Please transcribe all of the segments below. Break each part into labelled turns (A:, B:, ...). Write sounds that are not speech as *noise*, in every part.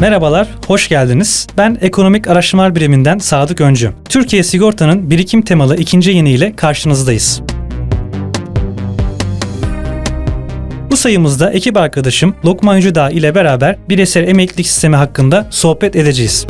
A: Merhabalar, hoş geldiniz. Ben Ekonomik Araştırmalar Biriminden Sadık Öncü. Türkiye Sigorta'nın birikim temalı ikinci yeni ile karşınızdayız. Bu sayımızda ekip arkadaşım Lokman Yücüdağ ile beraber bireysel emeklilik sistemi hakkında sohbet edeceğiz.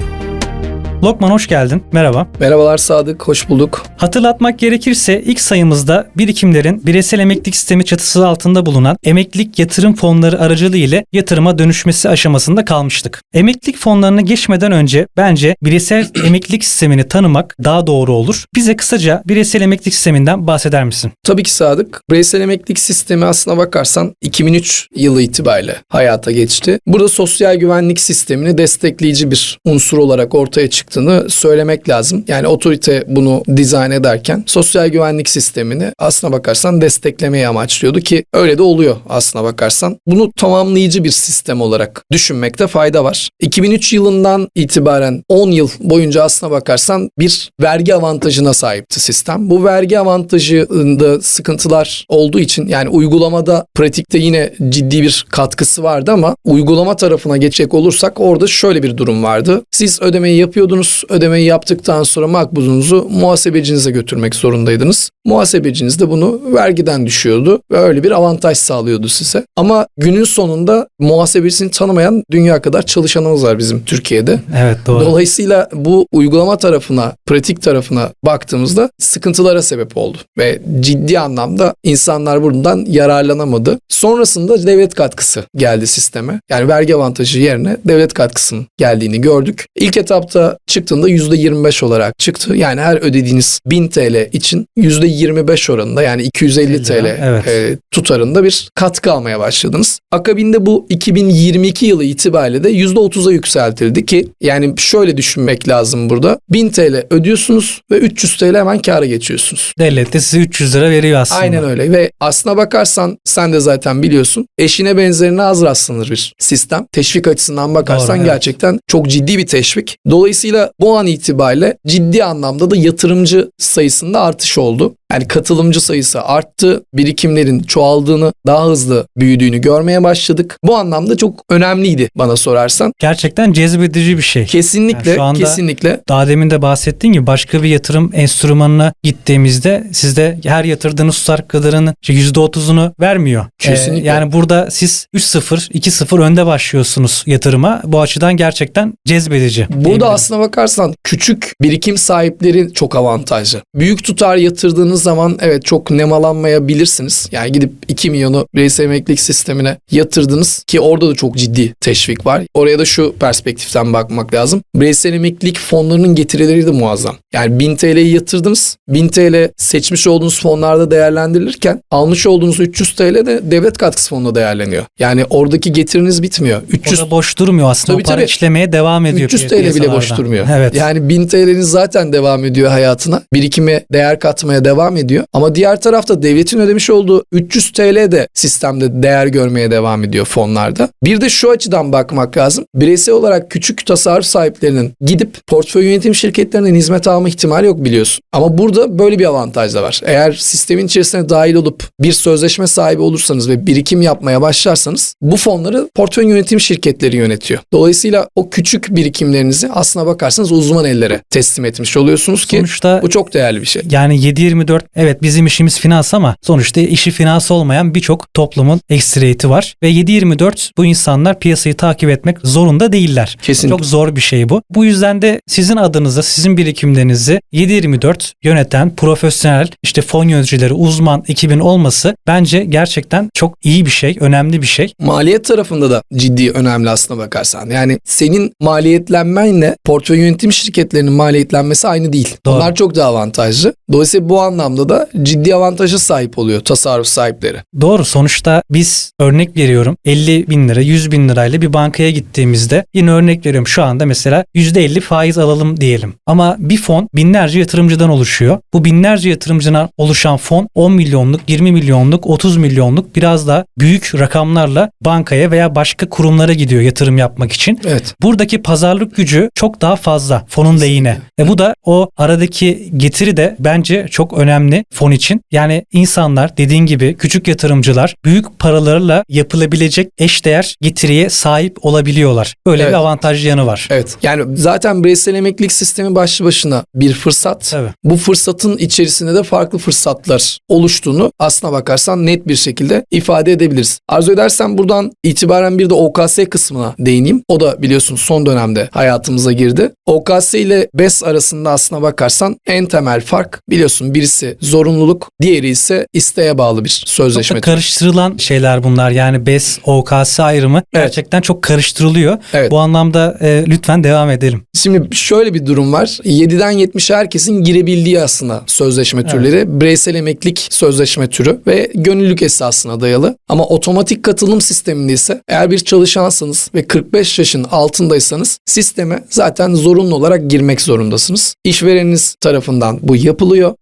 A: Lokman hoş geldin. Merhaba.
B: Merhabalar Sadık, hoş bulduk.
A: Hatırlatmak gerekirse ilk sayımızda birikimlerin bireysel emeklilik sistemi çatısı altında bulunan emeklilik yatırım fonları aracılığı ile yatırıma dönüşmesi aşamasında kalmıştık. Emeklilik fonlarına geçmeden önce bence bireysel *clears throat* emeklilik sistemini tanımak daha doğru olur. Bize kısaca bireysel emeklilik sisteminden bahseder misin?
B: Tabii ki Sadık, bireysel emeklilik sistemi aslına bakarsan 2003 yılı itibariyle hayata geçti. Burada sosyal güvenlik sistemini destekleyici bir unsur olarak ortaya çıktığını söylemek lazım. Yani otorite bunu dizayn ederken sosyal güvenlik sistemini aslına bakarsan desteklemeyi amaçlıyordu ki öyle de oluyor aslına bakarsan. Bunu tamamlayıcı bir sistem olarak düşünmekte fayda var. 2003 yılından itibaren 10 yıl boyunca aslına bakarsan bir vergi avantajına sahipti sistem. Bu vergi avantajında sıkıntılar olduğu için yani uygulamada pratikte yine ciddi bir katkısı vardı ama uygulama tarafına geçecek olursak orada şöyle bir durum vardı. Siz ödemeyi yapıyordunuz. Ödemeyi yaptıktan sonra makbuzunuzu muhasebecinize götürmek zorundaydınız. Muhasebeciniz de bunu vergiden düşüyordu ve öyle bir avantaj sağlıyordu size. Ama günün sonunda muhasebesini tanımayan dünya kadar çalışanımız var bizim Türkiye'de.
A: Evet doğru.
B: Dolayısıyla bu uygulama tarafına, pratik tarafına baktığımızda sıkıntılara sebep oldu ve ciddi anlamda insanlar bundan yararlanamadı. Sonrasında devlet katkısı geldi sisteme. Yani vergi avantajı yerine devlet katkısının geldiğini gördük. İlk etapta çıktığında %25 olarak çıktı. Yani her ödediğiniz 1000 TL için %25 oranında yani 250 TL
A: Evet.
B: e, tutarında bir katkı almaya başladınız. Akabinde bu 2022 yılı itibariyle de %30'a yükseltildi ki yani şöyle düşünmek lazım burada. 1000 TL ödüyorsunuz ve 300 TL hemen kâra geçiyorsunuz.
A: Devlet de size 300 lira veriyor aslında.
B: Aynen öyle ve aslına bakarsan sen de zaten biliyorsun eşine benzerine az rastlanır bir sistem. Teşvik açısından bakarsan
A: Doğru, evet.
B: gerçekten çok ciddi bir teşvik. Dolayısıyla bu an itibariyle ciddi anlamda da yatırımcı sayısında artış oldu. Yani katılımcı sayısı arttı, birikimlerin çoğaldığını, daha hızlı büyüdüğünü görmeye başladık. Bu anlamda çok önemliydi bana sorarsan.
A: Gerçekten cezbedici bir şey.
B: Kesinlikle,
A: Yani şu anda-
B: kesinlikle
A: Daha demin de bahsettiğin gibi başka bir yatırım enstrümanına gittiğimizde sizde her yatırdığınız tutar kadarının işte %30'unu vermiyor.
B: Kesinlikle.
A: Ee, yani burada siz 3-0, 2-0 önde başlıyorsunuz yatırıma. Bu açıdan gerçekten cezbedici.
B: Burada aslına bakarsan küçük birikim sahipleri çok avantajlı. Büyük tutar yatırdığınız zaman evet çok nemalanmayabilirsiniz. Yani gidip 2 milyonu bireysel emeklilik sistemine yatırdınız ki orada da çok ciddi teşvik var. Oraya da şu perspektiften bakmak lazım. Bireysel emeklilik fonlarının getirileri de muazzam. Yani 1000 TL'yi yatırdınız. 1000 TL seçmiş olduğunuz fonlarda değerlendirilirken almış olduğunuz 300 TL de devlet katkısı fonuna değerleniyor. Yani oradaki getiriniz bitmiyor. 300
A: O da boş durmuyor aslında.
B: Tabii,
A: o para
B: tabii.
A: işlemeye devam ediyor.
B: 300
A: piy-
B: TL bile boş durmuyor.
A: Evet.
B: Yani 1000 TL'niz zaten devam ediyor hayatına. Birikime değer katmaya devam ediyor. Ama diğer tarafta devletin ödemiş olduğu 300 TL de sistemde değer görmeye devam ediyor fonlarda. Bir de şu açıdan bakmak lazım. Bireysel olarak küçük tasarruf sahiplerinin gidip portföy yönetim şirketlerinden hizmet alma ihtimali yok biliyorsun. Ama burada böyle bir avantaj da var. Eğer sistemin içerisine dahil olup bir sözleşme sahibi olursanız ve birikim yapmaya başlarsanız bu fonları portföy yönetim şirketleri yönetiyor. Dolayısıyla o küçük birikimlerinizi aslına bakarsanız uzman ellere teslim etmiş oluyorsunuz ki
A: Sonuçta
B: bu çok değerli bir şey.
A: Yani 7-24 evet bizim işimiz finans ama sonuçta işi finans olmayan birçok toplumun ekstriyeti var. Ve 7-24 bu insanlar piyasayı takip etmek zorunda değiller.
B: Kesinlikle.
A: Çok zor bir şey bu. Bu yüzden de sizin adınıza, sizin birikimlerinizi 7-24 yöneten profesyonel işte fon yöneticileri, uzman ekibin olması bence gerçekten çok iyi bir şey, önemli bir şey.
B: Maliyet tarafında da ciddi önemli aslına bakarsan. Yani senin maliyetlenmenle portföy yönetim şirketlerinin maliyetlenmesi aynı değil.
A: Doğru.
B: Onlar çok daha avantajlı. Dolayısıyla bu anlamda da ciddi avantaja sahip oluyor tasarruf sahipleri.
A: Doğru sonuçta biz örnek veriyorum 50 bin lira 100 bin lirayla bir bankaya gittiğimizde yine örnek veriyorum şu anda mesela %50 faiz alalım diyelim. Ama bir fon binlerce yatırımcıdan oluşuyor. Bu binlerce yatırımcıdan oluşan fon 10 milyonluk 20 milyonluk 30 milyonluk biraz da büyük rakamlarla bankaya veya başka kurumlara gidiyor yatırım yapmak için.
B: Evet.
A: Buradaki pazarlık gücü çok daha fazla fonun lehine. Ve bu da o aradaki getiri de bence çok önemli önemli fon için. Yani insanlar dediğin gibi küçük yatırımcılar büyük paralarla yapılabilecek eşdeğer getiriye sahip olabiliyorlar. Böyle
B: Evet.
A: bir avantajlı yanı var.
B: Evet. Yani zaten bireysel emeklilik sistemi başlı başına bir fırsat.
A: Tabii.
B: Bu fırsatın içerisinde de farklı fırsatlar oluştuğunu aslına bakarsan net bir şekilde ifade edebiliriz. Arzu edersen buradan itibaren bir de OKS kısmına değineyim. O da biliyorsun son dönemde hayatımıza girdi. OKS ile BES arasında aslına bakarsan en temel fark biliyorsun birisi zorunluluk, diğeri ise isteğe bağlı bir
A: Çok
B: sözleşme.
A: da karıştırılan şeyler bunlar. Yani BES, OKS ayrımı gerçekten çok karıştırılıyor.
B: Evet.
A: Bu anlamda e, lütfen devam edelim.
B: Şimdi şöyle bir durum var. 7'den 70'e herkesin girebildiği aslında sözleşme türleri. Bireysel emeklilik sözleşme türü ve gönüllülük esasına dayalı. Ama otomatik katılım sisteminde ise eğer bir çalışansanız ve 45 yaşın altındaysanız sisteme zaten zorunlu olarak girmek zorundasınız. İşvereniniz tarafından bu yapılıyor.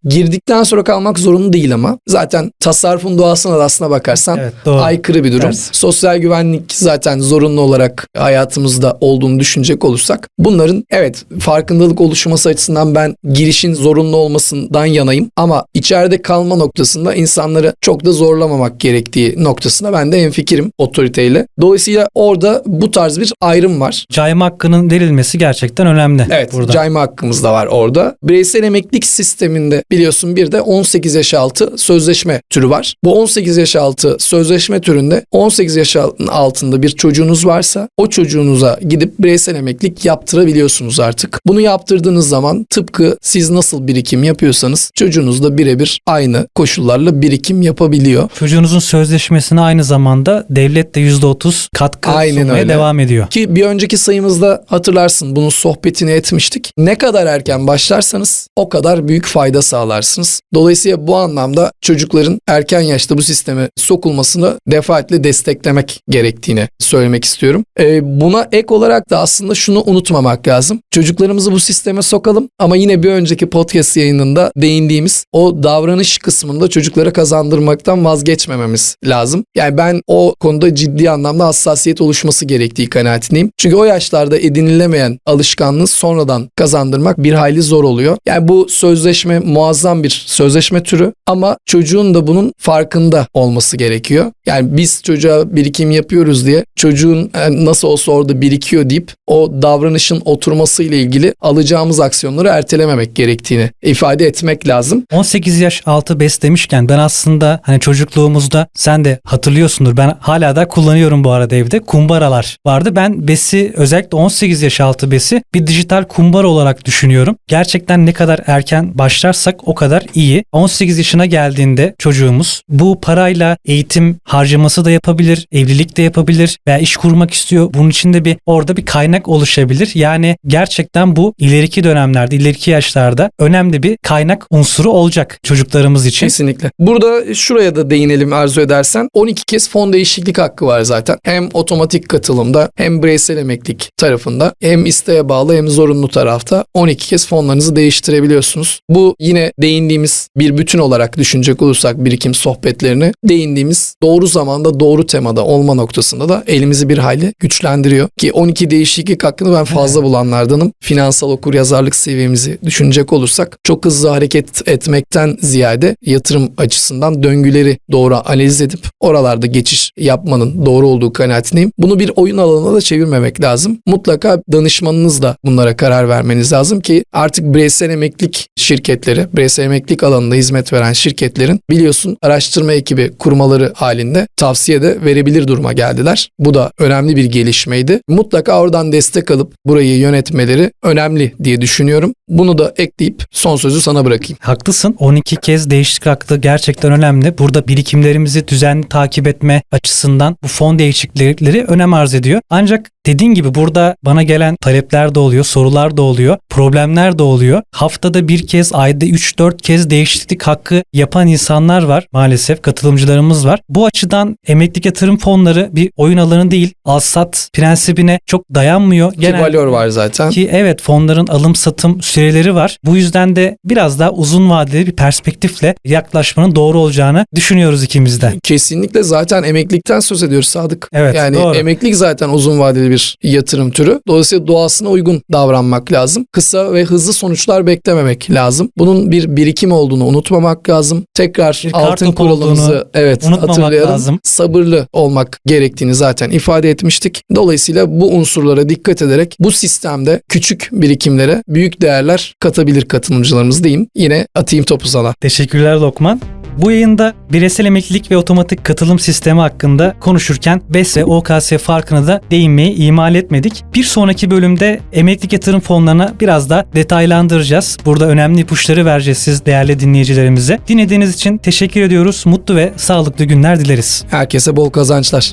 B: Girdikten sonra kalmak zorunlu değil ama zaten tasarrufun doğasına da aslına bakarsan
A: Evet, doğru.
B: aykırı bir durum.
A: Ters.
B: Sosyal güvenlik zaten zorunlu olarak hayatımızda olduğunu düşünecek olursak bunların evet farkındalık oluşması açısından ben girişin zorunlu olmasından yanayım ama içeride kalma noktasında insanları çok da zorlamamak gerektiği noktasında ben de enfikirim otoriteyle. Dolayısıyla orada bu tarz bir ayrım var.
A: Cayma hakkının verilmesi gerçekten önemli.
B: Evet
A: burada.
B: cayma hakkımız da var orada. Bireysel emeklilik sisteminde biliyorsun bir de 18 yaş altı sözleşme türü var. Bu 18 yaş altı sözleşme türünde 18 yaş altında bir çocuğunuz varsa o çocuğunuza gidip bireysel emeklilik yaptırabiliyorsunuz artık. Bunu yaptırdığınız zaman tıpkı siz nasıl birikim yapıyorsanız çocuğunuz da birebir aynı koşullarla birikim yapabiliyor.
A: Çocuğunuzun sözleşmesine aynı zamanda devlet de %30 katkı
B: Aynen
A: sunmaya
B: öyle.
A: devam ediyor.
B: Ki bir önceki sayımızda hatırlarsın bunun sohbetini etmiştik. Ne kadar erken başlarsanız o kadar büyük fayda sağlarsınız. Dolayısıyla bu anlamda çocukların erken yaşta bu sisteme sokulmasını defaatle desteklemek gerektiğini söylemek istiyorum. Ee, buna ek olarak da aslında şunu unutmamak lazım. Çocuklarımızı bu sisteme sokalım ama yine bir önceki podcast yayınında değindiğimiz o davranış kısmında çocuklara kazandırmaktan vazgeçmememiz lazım. Yani ben o konuda ciddi anlamda hassasiyet oluşması gerektiği kanaatindeyim. Çünkü o yaşlarda edinilemeyen alışkanlığı sonradan kazandırmak bir hayli zor oluyor. Yani bu sözleşme muazzam bir sözleşme türü ama çocuğun da bunun farkında olması gerekiyor. Yani biz çocuğa birikim yapıyoruz diye çocuğun e, nasıl olsa orada birikiyor deyip o davranışın oturması ile ilgili alacağımız aksiyonları ertelememek gerektiğini ifade etmek lazım.
A: 18 yaş altı BES demişken ben aslında hani çocukluğumuzda sen de hatırlıyorsundur ben hala da kullanıyorum bu arada evde kumbaralar vardı. Ben BES'i özellikle 18 yaş altı BES'i bir dijital kumbara olarak düşünüyorum. Gerçekten ne kadar erken başlarsak o kadar iyi. 18 yaşına geldiğinde çocuğumuz bu parayla eğitim harcaması da yapabilir, evlilik de yapabilir veya iş kurmak istiyor. Bunun için de bir orada bir kaynak oluşabilir. Yani gerçekten bu ileriki dönemlerde, ileriki yaşlarda önemli bir kaynak unsuru olacak çocuklarımız için.
B: Kesinlikle. Burada şuraya da değinelim arzu edersen. 12 kez fon değişiklik hakkı var zaten. Hem otomatik katılımda hem bireysel emeklilik tarafında hem isteğe bağlı hem zorunlu tarafta 12 kez fonlarınızı değiştirebiliyorsunuz. Bu yine değindiğimiz bir bütün olarak düşünecek olursak birikim sohbetlerini değindiğimiz doğru zamanda doğru temada olma noktasında da elimizi bir hayli güçlendiriyor. Ki 12 değişiklik hakkını ben fazla bulanlardanım. Finansal okur yazarlık seviyemizi düşünecek olursak çok hızlı hareket etmekten ziyade yatırım açısından döngüleri doğru analiz edip oralarda geçiş yapmanın doğru olduğu kanaatindeyim. Bunu bir oyun alanına da çevirmemek lazım. Mutlaka danışmanınızla bunlara karar vermeniz lazım ki artık bireysel emeklilik şirketleri, bireysel emeklilik alanında hizmet veren şirketlerin biliyorsun araştırma ekibi kurmaları halinde tavsiye de verebilir duruma geldiler. Bu da önemli bir gelişmeydi. Mutlaka oradan destek alıp burayı yönetmeleri önemli diye düşünüyorum. Bunu da ekleyip son sözü sana bırakayım.
A: Haklısın. 12 kez değişiklik hakkı gerçekten önemli. Burada birikimlerimizi düzenli takip etme açısından bu fon değişiklikleri önem arz ediyor. Ancak dediğin gibi burada bana gelen talepler de oluyor, sorular da oluyor, problemler de oluyor. Haftada bir kez, ayda 3-4 kez değişiklik hakkı yapan insanlar var maalesef. Katılımcılarımız var. Bu açıdan emeklilik yatırım fonları bir oyun alanı değil. Alsat prensibine çok dayanmıyor.
B: Ki valor var zaten.
A: Ki evet fonların alım satım süreleri var. Bu yüzden de biraz daha uzun vadeli bir perspektifle yaklaşmanın doğru olacağını düşünüyoruz ikimiz de.
B: Kesinlikle zaten emeklilikten söz ediyoruz Sadık.
A: Evet,
B: yani
A: doğru.
B: emeklilik zaten uzun vadeli bir bir yatırım türü. Dolayısıyla doğasına uygun davranmak lazım. Kısa ve hızlı sonuçlar beklememek lazım. Bunun bir birikim olduğunu unutmamak lazım. Tekrar
A: Bir
B: altın kuralımızı evet
A: unutmamak
B: hatırlayalım.
A: lazım.
B: Sabırlı olmak gerektiğini zaten ifade etmiştik. Dolayısıyla bu unsurlara dikkat ederek bu sistemde küçük birikimlere büyük değerler katabilir katılımcılarımız diyeyim. Yine atayım topu sana.
A: Teşekkürler Lokman. Bu yayında bireysel emeklilik ve otomatik katılım sistemi hakkında konuşurken BES ve OKS farkını da değinmeyi ihmal etmedik. Bir sonraki bölümde emeklilik yatırım fonlarına biraz da detaylandıracağız. Burada önemli ipuçları vereceğiz siz değerli dinleyicilerimize. Dinlediğiniz için teşekkür ediyoruz. Mutlu ve sağlıklı günler dileriz.
B: Herkese bol kazançlar.